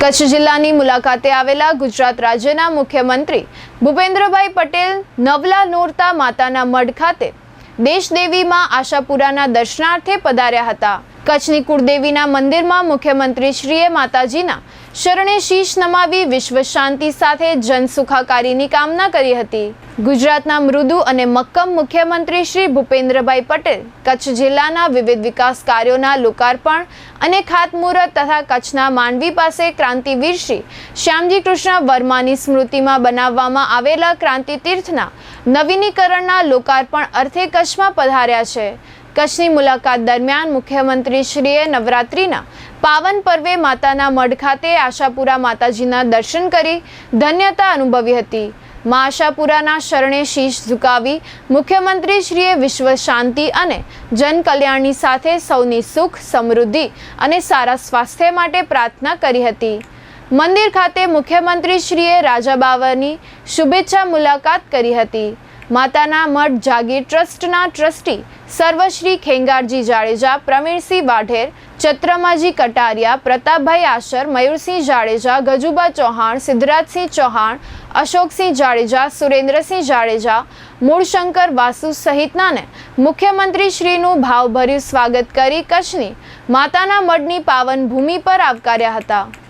કચ્છ જિલ્લાની મુલાકાતે આવેલા ગુજરાત રાજ્યના મુખ્યમંત્રી ભૂપેન્દ્રભાઈ પટેલ નવલા નોરતા માતાના મઢ ખાતે દેશદેવીમાં આશાપુરાના દર્શનાર્થે પધાર્યા હતા. કચ્છની કુળદેવીના મંદિરમાં મુખ્યમંત્રી શ્રીએ માતાજીના શરણે શીશ નમાવી વિશ્વ શાંતિ સાથે જન સુખાકારીની કામના કરી હતી. ગુજરાતના મૃદુ અને મક્કમ મુખ્યમંત્રી શ્રી ભૂપેન્દ્રભાઈ પટેલ, કચ્છ જિલ્લાના વિવિધ વિકાસ કાર્યોના લોકાર્પણ અને ખાતમુહૂર્ત તથા કચ્છના માંડવી પાસે ક્રાંતિવીર શ્રી શ્યામજી કૃષ્ણ વર્માની સ્મૃતિમાં બનાવવામાં આવેલા ક્રાંતિ તીર્થના નવીનીકરણના લોકાર્પણ અર્થે કચ્છમાં પધાર્યા છે. કચ્છની મુલાકાત દરમિયાન મુખ્યમંત્રીશ્રીએ નવરાત્રિના પાવન પર્વે માતાના મઢ ખાતે આશાપુરા માતાજીના દર્શન કરી ધન્યતા અનુભવી હતી. મા આશાપુરાના શરણે શીશ ઝુકાવી મુખ્યમંત્રીશ્રીએ વિશ્વ શાંતિ અને જન કલ્યાણની સાથે સૌની સુખ, સમૃદ્ધિ અને સારા સ્વાસ્થ્ય માટે પ્રાર્થના કરી હતી. મંદિર ખાતે મુખ્યમંત્રીશ્રીએ રાજા બાવાની શુભેચ્છા મુલાકાત કરી હતી. માતાના મઠ જાગીર ટ્રસ્ટના ટ્રસ્ટી સર્વશ્રી ખેંગારજી જાડેજા, પ્રવીણસિંહ વાઢેર, ચત્રમાજી કટારિયા, પ્રતાપભાઈ આશર, મયુરસિંહ જાડેજા, ગજુબા ચૌહાણ, સિદ્ધરાજસિંહ ચૌહાણ, અશોકસિંહ જાડેજા, સુરેન્દ્રસિંહ જાડેજા, મૂળશંકર વાસુ સહિતનાને મુખ્યમંત્રી શ્રીનું ભાવભર્યું સ્વાગત કરી કચ્છની માતાના મઢની પાવન ભૂમિ પર આવકાર્યા હતા.